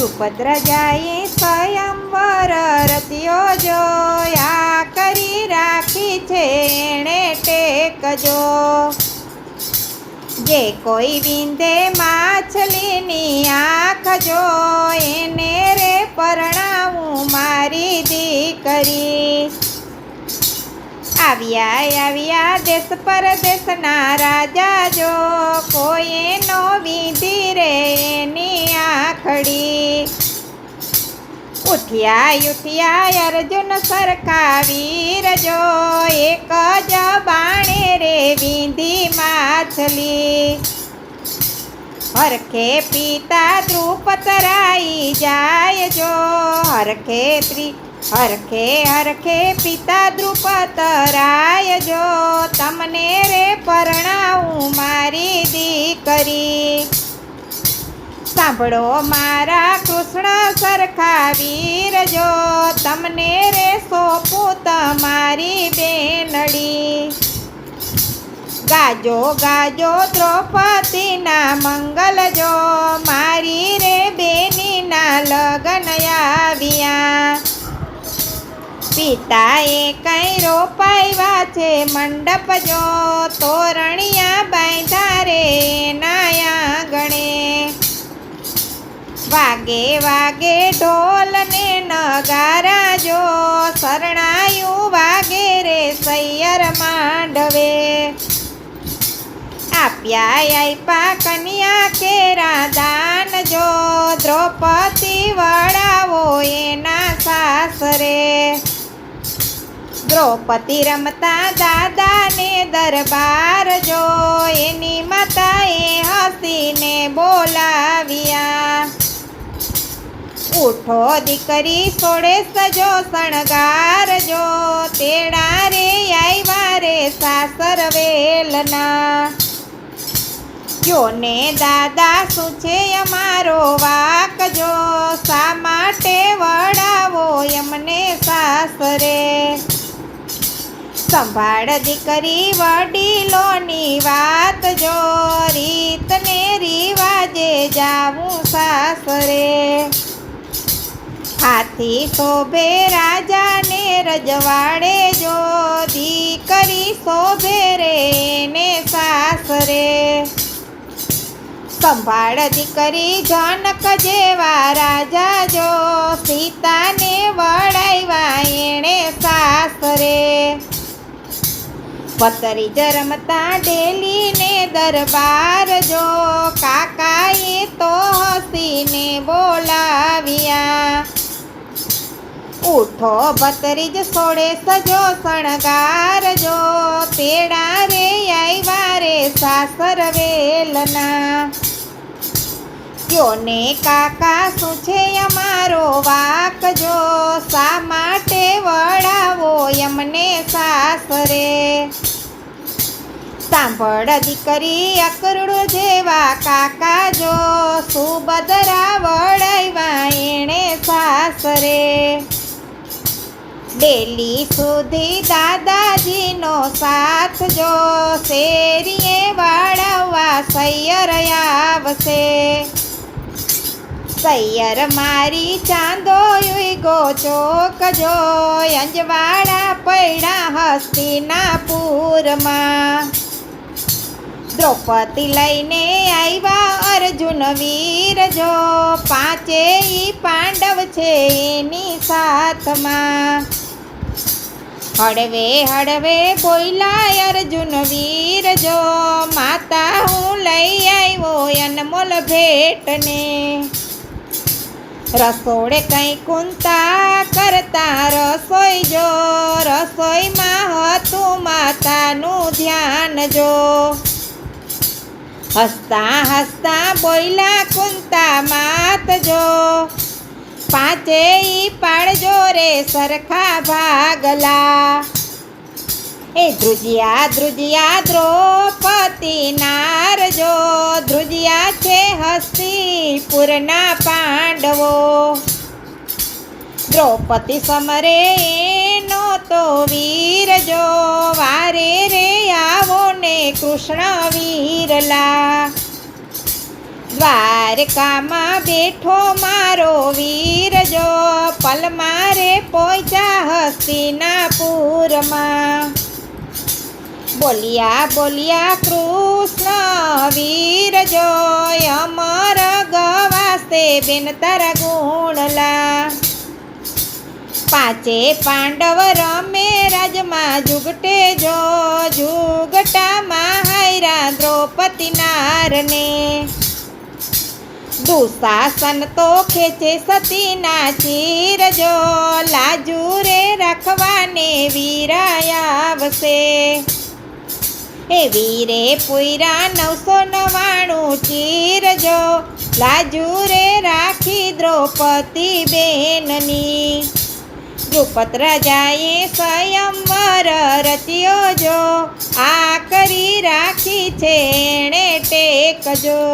સુભદ્રજાએ સ્વયંવર રતિયો જોયા કરી રાખી છે એણે ટેકજો જે કોઈ વિંધે માછલીની આંખ જો, એને રે પરણાવું મારી દીકરી. આવ્યા આવ્યા, દેશ પરદેશના રાજા જો. કોઈ નો વિધિ રે એની આખડી. ઉઠ્યા ઉઠ્યા અર્જુન સરખા વીર જો. એક જ બાણે રે વિંધી માછલી. હરખે પિતા દ્રુપતરાઈ જાય જો. હરખે પ્રી હરખે હરખે પિતા દ્રુપતરાય જો તમને રે પરણાવું મારી દીકરી. સાંભળો મારા કૃષ્ણ સરખા વીર જો તમને રે સોંપું તમારી બેનડી. ગાજો ગાજો દ્રૌપદીના મંગલ જો મારી રે બેનીના લગ્ન આવ્યા. પિતાએ કઈ રોપાવ્યા છે, મંડપ જો તોરણિયા બાંધા રે નાયા ગણે. વાગે વાગે ઢોલ ને નગારા જો શરણાયું વાગે રે સૈયર માંડવે. આપ્યા આપ્યા કન્યા કેરા દાન જો દ્રૌપદી વડાવો એના સાસરે. દ્રૌપદી રમતા દાદાને દરબાર જો એની માતાએ હસીને બોલાવ્યા. ઉઠો દીકરી સોડે સજો શણગાર જો. તેડા રે આવ્યા રે સાસર વેલના. જોને દાદા શું છે અમારો વાક જો? શા માટે વડાવો એમને સાસરે? સંભાળ દીકરી વડીલોની વાત જો રીતને રિવાજે જાવું સાસરે. હાથી શોભે રાજાને રજવાડે જો દીકરી શોભે રે ને સાસરે. સંભાળ દીકરી જનક જેવા રાજા જો સીતાને વળાવ્યા એણે પતરી જરમતા ડેલીને દરબાર જો. કાકાએ તો હસીને બોલાવ્યા. ઉઠો ભતરીજ સોડે સજો શણગાર જો. તેડા રે આવ્યા રે સાસર વેલના. યોને કાકા શું છે અમારો વાક? જો શા માટે વડાવો એમને સાસરે સાંભળ દીકરી અકરુડ જેવા કાકા જો સુભદ્રા વડાવ્યા એણે સાસરે ડેલી સુધી દાદાજીનો સાથ જો શેરીએ વાળવા સૈયર આવશે? સૈયર મારી ચાંદો ગો ચોક જો અંજવાડા પૈડા હસ્તિનાપુરમાં દ્રૌપદી લઈને આવ્યા અર્જુન વીર જો પાંચેય પાંડવ છે એની સાથમાં. હળવે હળવે બોલા અર્જુન વીર જો માતા હું લઈ આવ્યો અનમોલ ભેટને. રસોડે કઈ કુંતા કરતા રસોઈ જો, રસોઈમાં હતું માતાનું ધ્યાન જો. હસતા હસતા બોયલા કુંતા માત જો. પાંચેય પાડજો રે સરખા ભાગલા. એ ધ્રુજિયા ધ્રુજિયા દ્રૌપદી હસ્તીપુરના પાંડવો. દ્રૌપદી સમરે એનો તો વીર જો. વારે રે આવો ને કૃષ્ણ વીરલા. દ્વારકામાં બેઠો મારો વીર જો. પલ મારે પોચા હસ્તિનાપુરમાં બોલ્યા બોલ્યા, કૃષ્ણ વીર જો. અમર ગવાસે બેન તારા ગુણલા. પાંચે પાંડવ રમે રાજમાં જુગટે જો, જુગટામાં હાયરા દ્રૌપદી નારને. દુશાસન તો ખેંચે સતીના ચીર જો લાજુ રે રાખવાને વીરાયા આવશે. એ વીરે પુયરા નવસો નવાણું ચીરજો. લાજુરે રાખી દ્રૌપદી બેનની દ્રુપદ રાજાએ સ્વયંવર રચ્યો જો. આ કરી રાખી છે એણે ટેકજો.